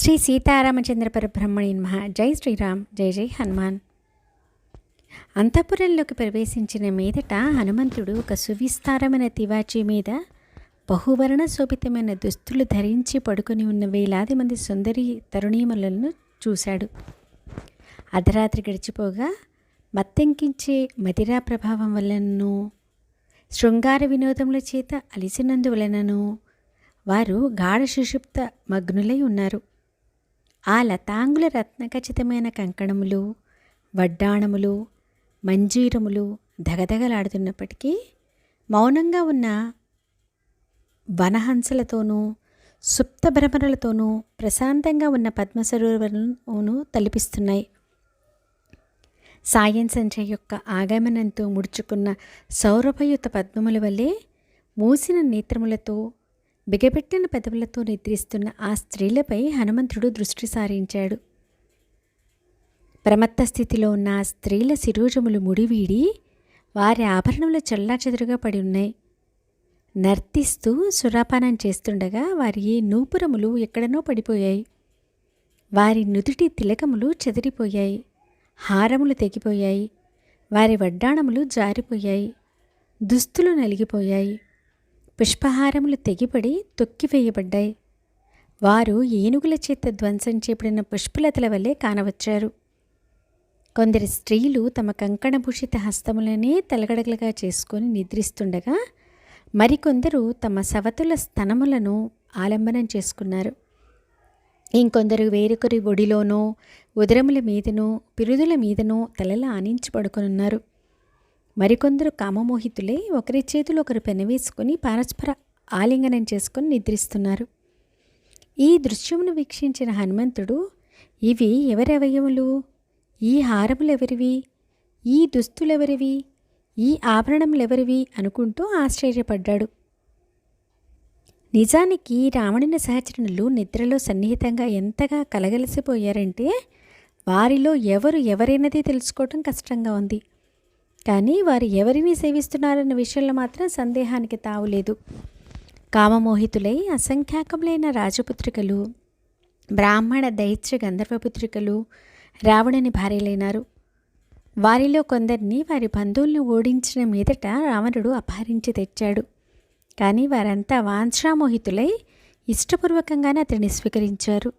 శ్రీ సీతారామచంద్ర పరబ్రహ్మణి మహ జై శ్రీరామ్ జై జై హనుమాన్. అంతఃపురంలోకి ప్రవేశించిన మీదట హనుమంతుడు ఒక సువిస్తారమైన తివాచీ మీద బహువర్ణ శోభితమైన దుస్తులు ధరించి పడుకొని ఉన్న వేలాది మంది సుందరి తరుణీమలను చూశాడు. అర్ధరాత్రి గడిచిపోగా మత్తెంకించే మదిరా ప్రభావం వలనను శృంగార వినోదముల చేత అలిసినందువలనను వారు గాఢ సుషుప్త మగ్నులై ఉన్నారు. ఆ లతాంగుల రత్నఖచితమైన కంకణములు వడ్డాణములు మంజీరములు ధగధగలాడుతున్నప్పటికీ మౌనంగా ఉన్న వనహంసలతోనూ సుప్త భ్రమరలతోనూ ప్రశాంతంగా ఉన్న పద్మసరోవరంను తలిపిస్తున్నాయి. సాయం సంచయ్ యొక్క ఆగమనంతో ముడుచుకున్న సౌరభయుత పద్మముల వల్లే మూసిన నేత్రములతో బిగబెట్టిన పెదవులతో నిద్రిస్తున్న ఆ స్త్రీలపై హనుమంతుడు దృష్టి సారించాడు. ప్రమత్త స్థితిలో ఉన్న ఆ స్త్రీల శిరోజములు ముడివీడి వారి ఆభరణములు చెల్లాచెదురుగా పడి ఉన్నాయి. నర్తిస్తూ సురాపానం చేస్తుండగా వారి నూపురములు ఎక్కడనో పడిపోయాయి. వారి నుదుటి తిలకములు చెదిరిపోయాయి. హారములు తెగిపోయాయి. వారి వడ్డాణములు జారిపోయాయి. దుస్తులు నలిగిపోయాయి. పుష్పహారములు తెగిపడి తొక్కివేయబడ్డాయి. వారు ఏనుగుల చేత ధ్వంసం చేపడిన పుష్పలతల వల్లే కానవచ్చారు. కొందరి స్త్రీలు తమ కంకణభూషిత హస్తములనే తలగడగలుగా చేసుకొని నిద్రిస్తుండగా మరికొందరు తమ సవతుల స్తనములను ఆలంబనం చేసుకున్నారు. ఇంకొందరు వేరొకరి ఒడిలోనో ఉదరముల మీదనో పిరుదుల మీదనో తలలు ఆనించి పడుకొనున్నారు. మరికొందరు కామమోహితులే ఒకరి చేతులు ఒకరు పెనవేసుకుని పరస్పర ఆలింగనం చేసుకొని నిద్రిస్తున్నారు. ఈ దృశ్యమును వీక్షించిన హనుమంతుడు ఇవి ఎవరి అవయములు ఈ హారములెవరివి? ఈ దుస్తులెవరివి? ఈ ఆభరణములెవరివి? అనుకుంటూ ఆశ్చర్యపడ్డాడు. నిజానికి రావణుని సహచరణులు నిద్రలో సన్నిహితంగా ఎంతగా కలగలిసిపోయారంటే వారిలో ఎవరు ఎవరైనది తెలుసుకోవటం కష్టంగా ఉంది. కానీ వారు ఎవరిని సేవిస్తున్నారన్న విషయంలో మాత్రం సందేహానికి తావులేదు కామమోహితులై అసంఖ్యాకములైన రాజపుత్రికలు బ్రాహ్మణ దైత్య గంధర్వపుత్రికలు రావణుని భార్యలైనారు. వారిలో కొందరిని వారి బంధువులను ఓడించిన మీదట రావణుడు అపహరించి తెచ్చాడు. కానీ వారంతా వాంఛామోహితులై ఇష్టపూర్వకంగానే అతన్ని స్వీకరించారు.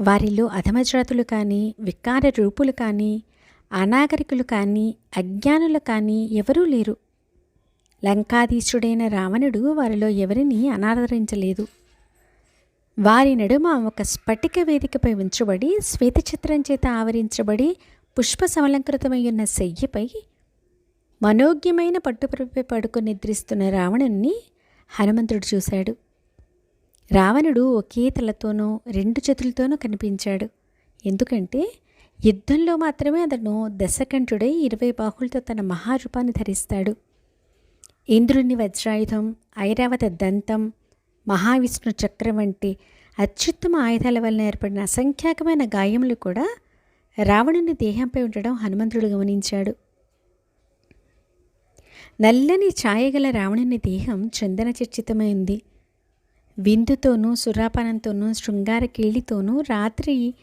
వారిలో అధమజాతులు కానీ వికార రూపులు కానీ అనాగరికులు కానీ అజ్ఞానులు కానీ ఎవరూ లేరు. లంకాధీశుడైన రావణుడు వారిలో ఎవరిని అనాదరించలేదు. వారి నడుమ ఒక స్ఫటిక వేదికపై ఉంచబడి శ్వేతచిత్రం చేత ఆవరించబడి పుష్ప సమలంకృతమై ఉన్న శయ్యపై మనోజ్ఞమైన పట్టుపరుపై పడుకుని నిద్రిస్తున్న రావణుణ్ణి హనుమంతుడు చూశాడు. రావణుడు ఒకే తలతోనూ రెండు చేతులతోనూ కనిపించాడు. ఎందుకంటే యుద్ధంలో మాత్రమే అతను దశకంఠుడై ఇరవై బాహులతో తన మహారూపాన్ని ధరిస్తాడు. ఇంద్రుని వజ్రాయుధం ఐరావత దంతం మహావిష్ణు చక్రం వంటి అత్యుత్తమ ఆయుధాల వలన ఏర్పడిన అసంఖ్యాకమైన గాయములు కూడా రావణుని దేహంపై ఉండడం హనుమంతుడు గమనించాడు. నల్లని ఛాయగల రావణుని దేహం చందన చర్చితమైంది విందుతోనూ సురాపానంతోనూ శృంగార కీళ్ళితోనూ రాత్రి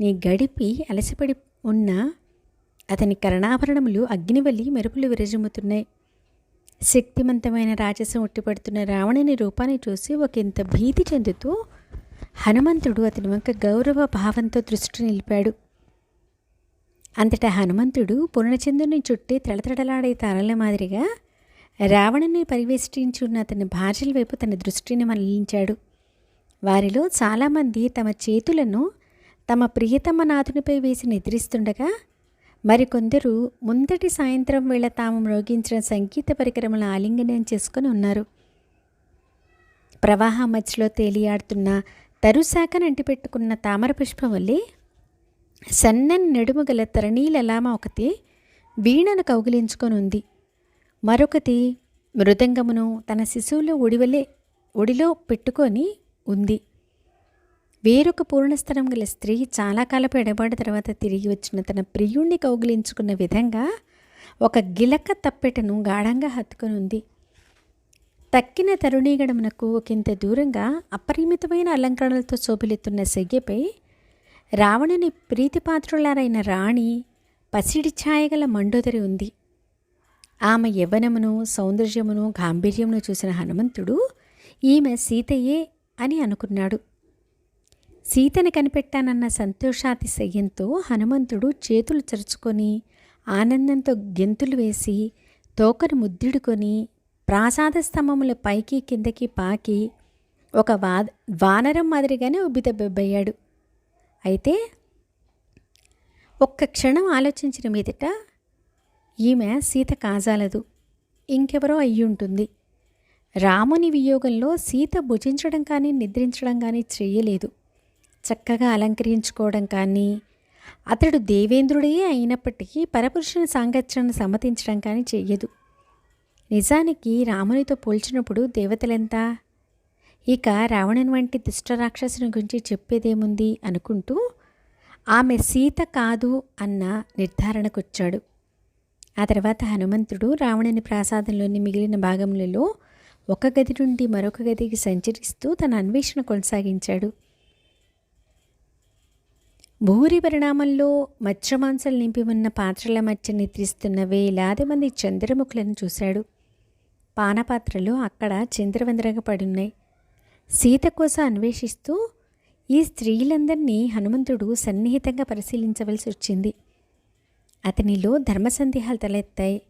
నీ గడిపి అలసిపడి ఉన్న అతని కరణాభరణములు అగ్నివల్లి మెరుపులు విరజిమ్ముతున్నాయి శక్తివంతమైన రాజసం ఉట్టిపడుతున్న రావణుని రూపాన్ని చూసి ఒకంత భీతి చెందుతూ హనుమంతుడు అతని వంక గౌరవ భావంతో దృష్టి నిలిపాడు. అంతటా హనుమంతుడు పూర్ణచంద్రుని చుట్టి తడతడలాడే తారల మాదిరిగా రావణుని పరివేష్టించి ఉన్న అతని భార్యల వైపు తన దృష్టిని మళ్ళించాడు వారిలో చాలామంది తమ చేతులను తమ ప్రియతమ నాథునిపై వేసి నిద్రిస్తుండగా మరికొందరు ముందటి సాయంత్రం వేళ తాము మ్రోగించిన సంగీత పరికరముల ఆలింగనం చేసుకుని ఉన్నారు. ప్రవాహ మధ్యలో తేలియాడుతున్న తరుశాఖను అంటిపెట్టుకున్న తామర పుష్పం వల్లే సన్నని నడుము గల తరణీలలామ ఒకటి వీణను కౌగిలించుకొని ఉంది. మరొకటి మృదంగమును తన శిశువులో ఒడివలే ఒడిలో పెట్టుకొని ఉంది. వేరొక పూర్ణస్థలం గల స్త్రీ చాలా కాలపు ఎడబాటు తర్వాత తిరిగి వచ్చిన తన ప్రియుణ్ణి కౌగిలించుకున్న విధంగా ఒక గిలక తప్పెటను గాఢంగా హత్తుకొని ఉంది. తక్కిన తరుణీగడమునకు ఒకంత దూరంగా అపరిమితమైన అలంకరణలతో శోభిల్లుతున్న శయ్యపై రావణుని ప్రీతిపాత్రులారైన రాణి పసిడి ఛాయగల మండోదరి ఉంది. ఆమె యవ్వనమును సౌందర్యమును గాంభీర్యమును చూసిన హనుమంతుడు ఈమె సీతయే అని అనుకున్నాడు. సీతని కనిపెట్టానన్న సంతోషాతిశయంతో హనుమంతుడు చేతులు చరుచుకొని ఆనందంతో గెంతులు వేసి తోకను ముద్దిడుకొని ప్రాసాద స్తంభముల పైకి కిందకి పాకి ఒక వా వానరం మాదిరిగానే ఉబ్బితబ్బయ్యాడు అయితే ఒక్క క్షణం ఆలోచించిన మీదట ఈమె సీత కాజాలదు. ఇంకెవరో అయ్యుంటుంది. రాముని వియోగంలో సీత భుజించడం కానీ నిద్రించడం కానీ చేయలేదు. చక్కగా అలంకరించుకోవడం కానీ అతడు దేవేంద్రుడే అయినప్పటికీ పరపురుషుని సాంగత్యాన్ని సమ్మతించడం కానీ చెయ్యదు. నిజానికి రామునితో పోల్చినప్పుడు దేవతలెంత? ఇక రావణుని వంటి దుష్టరాక్షసుని గురించి చెప్పేదేముంది అనుకుంటూ ఆమె సీత కాదు అన్న నిర్ధారణకొచ్చాడు. ఆ తర్వాత హనుమంతుడు రావణుని ప్రాసాదంలోని మిగిలిన భాగములలో ఒక గది నుండి మరొక గదికి సంచరిస్తూ తన అన్వేషణ కొనసాగించాడు. భూరి పరిణామంలో మత్స్యమాంసలు నింపి ఉన్న పాత్రల మధ్య నిద్రిస్తున్న వేలాది మంది చంద్రముఖులను చూశాడు. పానపాత్రలు అక్కడ చంద్రవందరగా పడున్నాయి సీత కోసం అన్వేషిస్తూ ఈ స్త్రీలందరినీ హనుమంతుడు సన్నిహితంగా పరిశీలించవలసి వచ్చింది. అతనిలో ధర్మసందేహాలు తలెత్తాయి.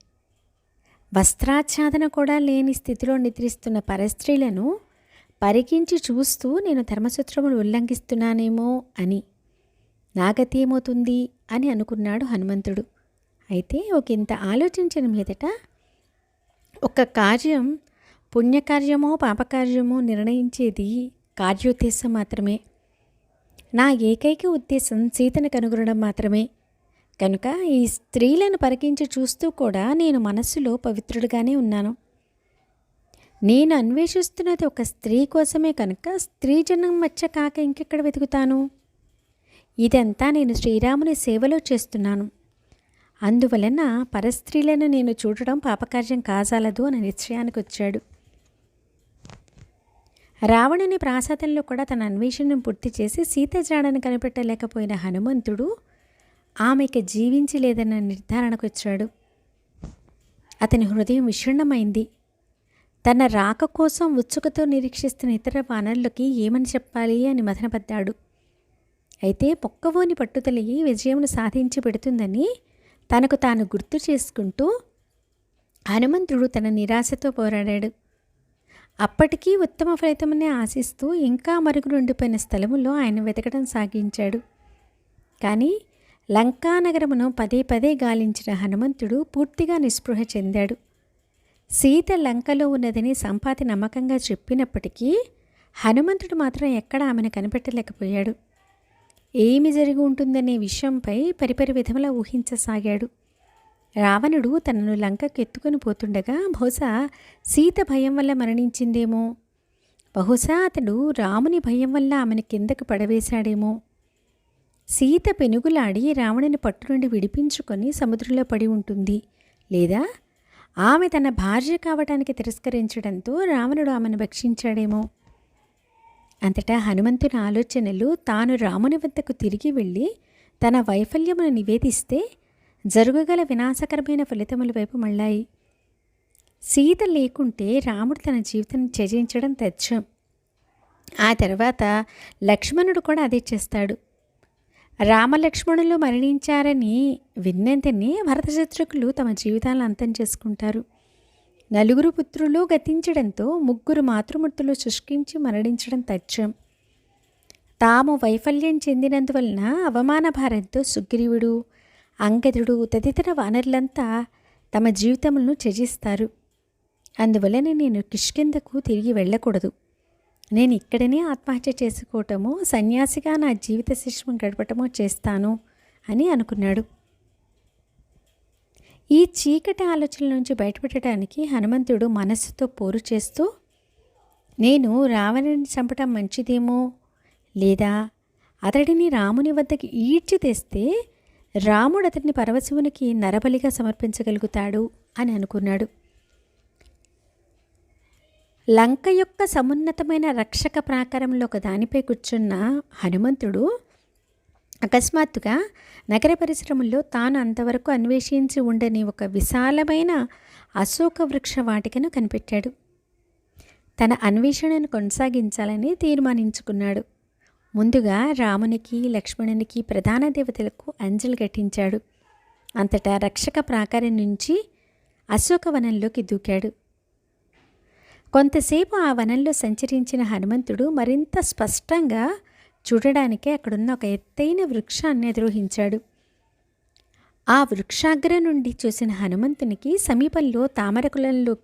వస్త్రాచ్ఛాదన కూడా లేని స్థితిలో నిద్రిస్తున్న పరస్త్రీలను పరికించి చూస్తూ నేను ధర్మసూత్రములు ఉల్లంఘిస్తున్నానేమో అని నాగతి ఏమవుతుంది అని అనుకున్నాడు హనుమంతుడు. అయితే ఒక ఇంత ఆలోచించిన మీదట ఒక కార్యం పుణ్యకార్యమో పాపకార్యమో నిర్ణయించేది కార్యోద్దేశం మాత్రమే. నా ఏకైక ఉద్దేశం సీతను కనుగొనడం మాత్రమే. కనుక ఈ స్త్రీలను పరికించి చూస్తూ కూడా నేను మనస్సులో పవిత్రుడుగానే ఉన్నాను. నేను అన్వేషిస్తున్నది ఒక స్త్రీ కోసమే కనుక స్త్రీ జనం మచ్చ కాక ఇంకెక్కడ వెతుకుతాను? ఇదంతా నేను శ్రీరాముని సేవలో చేస్తున్నాను. అందువలన పరస్త్రీలను నేను చూడడం పాపకార్యం కాజాలదు అని నిశ్చయానికి వచ్చాడు రావణుని ప్రాసాదంలో కూడా తన అన్వేషణను పూర్తి చేసి సీత జాడను కనిపెట్టలేకపోయిన హనుమంతుడు ఆమెకి జీవించి లేదన్న నిర్ధారణకు వచ్చాడు అతని హృదయం విషణమైంది తన రాక కోసం ఉత్సుకతో నిరీక్షిస్తున్న ఇతర వానరులకి ఏమని చెప్పాలి అని మథనపడ్డాడు. అయితే పొక్కవోని పట్టుదలయి విజయమును సాధించి పెడుతుందని తనకు తాను గుర్తు చేసుకుంటూ హనుమంతుడు తన నిరాశతో పోరాడాడు. అప్పటికీ ఉత్తమ ఫలితమనే ఆశిస్తూ ఇంకా మరుగు ఉండిపోయిన స్థలములో ఆయన వెతకడం సాగించాడు. కానీ లంకానగరమును పదే పదే గాలించిన హనుమంతుడు పూర్తిగా నిస్పృహ చెందాడు. సీత లంకలో ఉన్నదని సంపాతి నమ్మకంగా చెప్పినప్పటికీ హనుమంతుడు మాత్రం ఎక్కడ ఆమెను కనిపెట్టలేకపోయాడు. ఏమి జరిగి ఉంటుందనే విషయంపై పరిపరి విధములా ఊహించసాగాడు. రావణుడు తనను లంకకు ఎత్తుకొని పోతుండగా బహుశా సీత భయం వల్ల మరణించిందేమో. బహుశా అతడు రాముని భయం వల్ల ఆమెను కిందకు పడవేశాడేమో. సీత పెనుగులాడి రావణుని పట్టు నుండి విడిపించుకొని సముద్రంలో పడి ఉంటుంది. లేదా? ఆమె తన భార్య కావటానికి తిరస్కరించడంతో రావణుడు ఆమెను భక్షించాడేమో. అంతటా హనుమంతుని ఆలోచనలు తాను రాముని వద్దకు తిరిగి వెళ్ళి తన వైఫల్యమును నివేదిస్తే జరుగుగల వినాశకరమైన ఫలితముల వైపు మళ్ళాయి. సీత లేకుంటే రాముడు తన జీవితం త్యజించడం తెచ్చం ఆ తర్వాత లక్ష్మణుడు కూడా అదే చేస్తాడు. రామలక్ష్మణులు మరణించారని విన్నంతనే భరతశత్రుకులు తమ జీవితాలను అంతం చేసుకుంటారు. నలుగురు పుత్రులు గతించడంతో ముగ్గురు మాతృమూర్తులు శుష్కించి మరణించడం తథ్యం. తాము వైఫల్యం చెందినందువలన అవమాన భారంతో సుగ్రీవుడు అంగదుడు తదితర వానరులంతా తమ జీవితములను త్యజిస్తారు. అందువలన నేను కిష్కిందకు తిరిగి వెళ్ళకూడదు. నేను ఇక్కడనే ఆత్మహత్య చేసుకోవటమో సన్యాసిగా నా జీవిత శిష్యం గడపటమో చేస్తాను అని అనుకున్నాడు. ఈ చీకటి ఆలోచనల నుంచి బయటపెట్టడానికి హనుమంతుడు మనస్సుతో పోరు చేస్తూ నేను రావణుని చంపటం మంచిదేమో? లేదా అతడిని రాముని వద్దకి ఈడ్చి తెస్తే రాముడు అతడిని పరమశివునికి నరబలిగా సమర్పించగలుగుతాడు అని అనుకున్నాడు. లంక యొక్క సమున్నతమైన రక్షక ప్రాకారంలో ఒక దానిపై కూర్చున్న హనుమంతుడు అకస్మాత్తుగా నగర పరిశ్రమల్లో తాను అంతవరకు అన్వేషించి ఉండని ఒక విశాలమైన అశోక వృక్ష వాటికను కనిపెట్టాడు. తన అన్వేషణను కొనసాగించాలని తీర్మానించుకున్నాడు. ముందుగా రామునికి లక్ష్మణునికి ప్రధాన దేవతలకు అంజలి ఘటించాడు. అంతటా రక్షక ప్రాకారం నుంచి అశోకవనంలోకి దూకాడు. కొంతసేపు ఆ వనంలో సంచరించిన హనుమంతుడు మరింత స్పష్టంగా చూడడానికే అక్కడున్న ఒక ఎత్తైన వృక్షాన్ని అధిరోహించాడు ఆ వృక్షాగ్ర నుండి చూసిన హనుమంతునికి సమీపంలో తామరకులంలో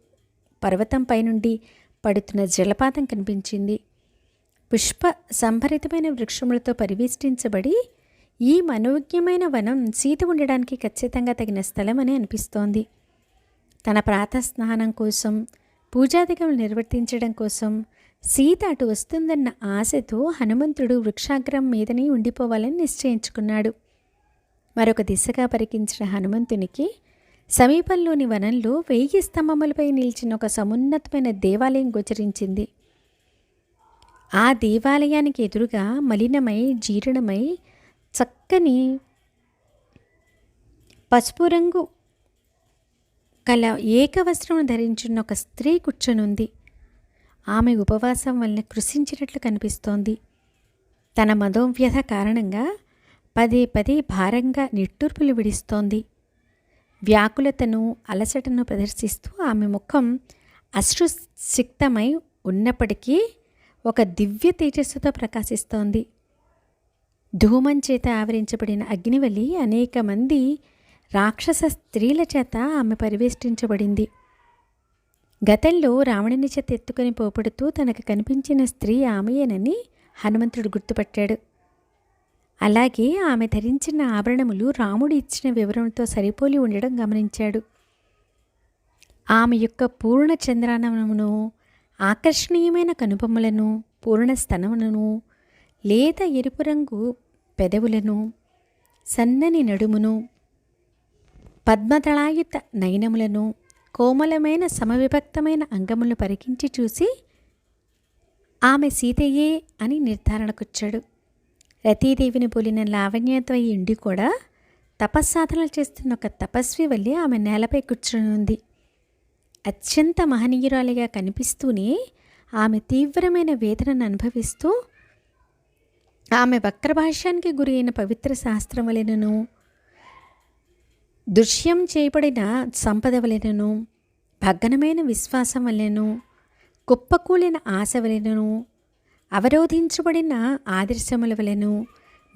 పర్వతంపై నుండి పడుతున్న జలపాతం కనిపించింది. పుష్ప సంభరితమైన వృక్షములతో పరివేష్టించబడి ఈ మనోజ్ఞమైన వనం సీత ఉండడానికి ఖచ్చితంగా తగిన స్థలమని అనిపిస్తోంది. తన ప్రాతస్నానం కోసం పూజాదికములు నిర్వర్తించడం కోసం సీత అటు వస్తుందన్న ఆశతో హనుమంతుడు వృక్షాగ్రం మీదనే ఉండిపోవాలని నిశ్చయించుకున్నాడు. మరొక దిశగా పరికించిన హనుమంతునికి సమీపంలోని వనంలో వెయ్యి స్తంభములపై నిలిచిన ఒక సమున్నతమైన దేవాలయం గోచరించింది. ఆ దేవాలయానికి ఎదురుగా మలినమై జీర్ణమై చక్కని పసుపు రంగు కల ఏకవస్త్రం ధరించిన ఒక స్త్రీ కూర్చొనుంది. ఆమె ఉపవాసం వలన కృషించినట్లు కనిపిస్తోంది. తన మదోవ్యధ కారణంగా పదే పదే భారంగా నిట్టూర్పులు విడిస్తోంది. వ్యాకులతను అలసటను ప్రదర్శిస్తూ ఆమె ముఖం అశ్రుసిక్తమై ఉన్నప్పటికీ ఒక దివ్య తేజస్సుతో ప్రకాశిస్తోంది. ధూమం చేత ఆవరించబడిన అగ్నివలి అనేక మంది రాక్షస స్త్రీల చేత ఆమె పరివేష్టించబడింది. గతంలో రావణుని చేత ఎత్తుకొని పోపడుతూ తనకు కనిపించిన స్త్రీ ఆమెయేనని హనుమంతుడు గుర్తుపట్టాడు. అలాగే ఆమె ధరించిన ఆభరణములు రాముడు ఇచ్చిన వివరంతో సరిపోలి ఉండడం గమనించాడు. ఆమె యొక్క పూర్ణ చంద్రానమును ఆకర్షణీయమైన కనుబొమ్మలను పూర్ణ స్తనములను లేత ఎరుపు రంగు పెదవులను సన్నని నడుమును పద్మతళాయుత నయనములను కోమలమైన సమవిభక్తమైన అంగములను పరికించి చూసి ఆమె సీతయ్యే అని నిర్ధారణకొచ్చాడు. రతీదేవిని పోలిన లావణ్యతో ఇండి కూడా తపస్సాధనలు చేస్తున్న ఒక తపస్వి వల్లే ఆమె నేలపై కూర్చుని ఉంది. అత్యంత మహనీయురాలిగా కనిపిస్తూనే ఆమె తీవ్రమైన వేదనను అనుభవిస్తూ ఆమె వక్రభాష్యానికి గురి అయిన పవిత్ర శాస్త్రం వలెనను దృశ్యం చేయబడిన సంపద వలెనను భగ్నమైన విశ్వాసం వలెను కుప్పకూలిన ఆశ వలెనను అవరోధించబడిన ఆదర్శముల వలెను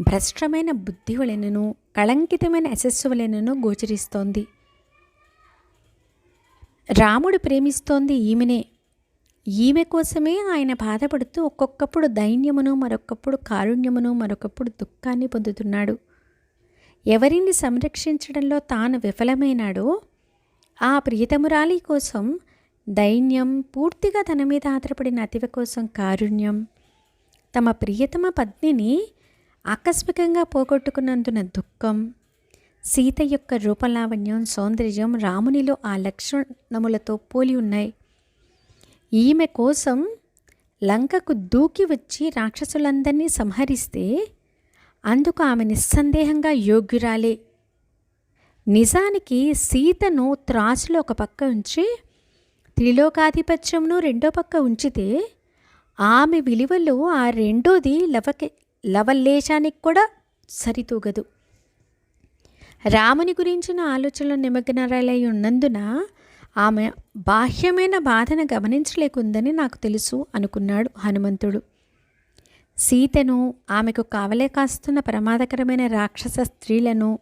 భ్రష్టమైన బుద్ధి వలెనను కళంకితమైన యశస్సు వలెనను గోచరిస్తోంది. రాముడు ప్రేమిస్తోంది ఈమెనే. ఈమె కోసమే ఆయన బాధపడుతూ ఒక్కొక్కప్పుడు దైన్యమును మరొకప్పుడు కారుణ్యమును మరొకప్పుడు దుఃఖాన్ని పొందుతున్నాడు. ఎవరిని సంరక్షించడంలో తాను విఫలమైనాడో ఆ ప్రియతమురాలి కోసం దైన్యం పూర్తిగా తన మీద ఆధారపడిన అతివ కోసం కారుణ్యం. తమ ప్రియతమ పత్నిని ఆకస్మికంగా పోగొట్టుకున్నందున దుఃఖం. సీత యొక్క రూపలావణ్యం సౌందర్యం రామునిలో ఆ లక్షణములతో పోలి ఉన్నాయి. ఈమె కోసం లంకకు దూకి వచ్చి రాక్షసులందరినీ సంహరిస్తే అందుకు ఆమె నిస్సందేహంగా యోగ్యురాలే. నిజానికి సీతను త్రాసులో ఒక పక్క ఉంచి త్రిలోకాధిపత్యంను రెండో పక్క ఉంచితే ఆమె విలువలో ఆ రెండోది లవకి లవల్లేశానికి కూడా సరితూగదు. రాముని గురించిన ఆలోచనలు నిమగ్నరాలై ఉన్నందున ఆమె బాహ్యమైన బాధను గమనించలేకుందని నాకు తెలుసు అనుకున్నాడు హనుమంతుడు. సీతను ఆమెకు కావలే కాస్తున్న ప్రమాదకరమైన రాక్షస స్త్రీలను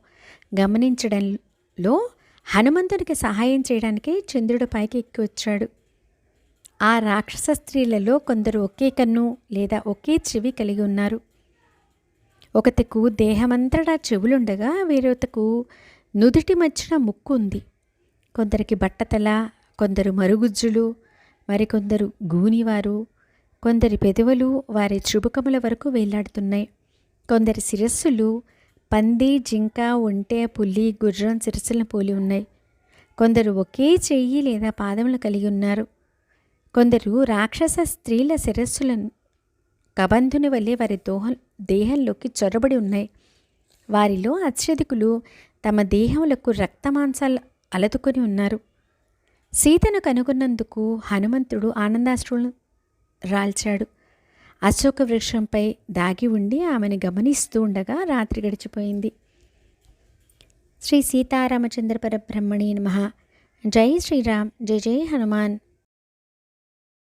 గమనించడంలో హనుమంతుడికి సహాయం చేయడానికి చంద్రుడు పైకి ఎక్కి వచ్చాడు ఆ రాక్షస స్త్రీలలో కొందరు ఒకే కన్ను లేదా ఒకే చెవి కలిగి ఉన్నారు. ఒకతకు దేహమంతటా చెవులుండగా వేరొకతకు నుదుటి మధ్యన ముక్కు ఉంది. కొందరికి బట్టతల కొందరు మరుగుజ్జులు మరికొందరు గూనివారు కొందరి పెదవులు వారి చుబుకముల వరకు వేలాడుతున్నాయి. కొందరి శిరస్సులు పంది జింక ఒంటె పుల్లి గుర్రం శిరస్సులను పోలి ఉన్నాయి. కొందరు ఒకే చెయ్యి లేదా పాదములు కలిగి ఉన్నారు. కొందరు రాక్షస స్త్రీల శిరస్సులను కబంధుని వల్లే వారి దోహ దేహంలోకి చొరబడి ఉన్నాయి. వారిలో అత్యధికులు తమ దేహములకు రక్తమాంసాలు అలతుకొని ఉన్నారు. సీతను కనుగొన్నందుకు హనుమంతుడు ఆనందాశ్రులను రాల్చాడు. అశోక వృక్షంపై దాగి ఉండి ఆమెను గమనిస్తూ ఉండగా రాత్రి గడిచిపోయింది. శ్రీ సీతారామచంద్ర పరబ్రహ్మణి నమ. జై శ్రీరామ్ జై జై హనుమాన్.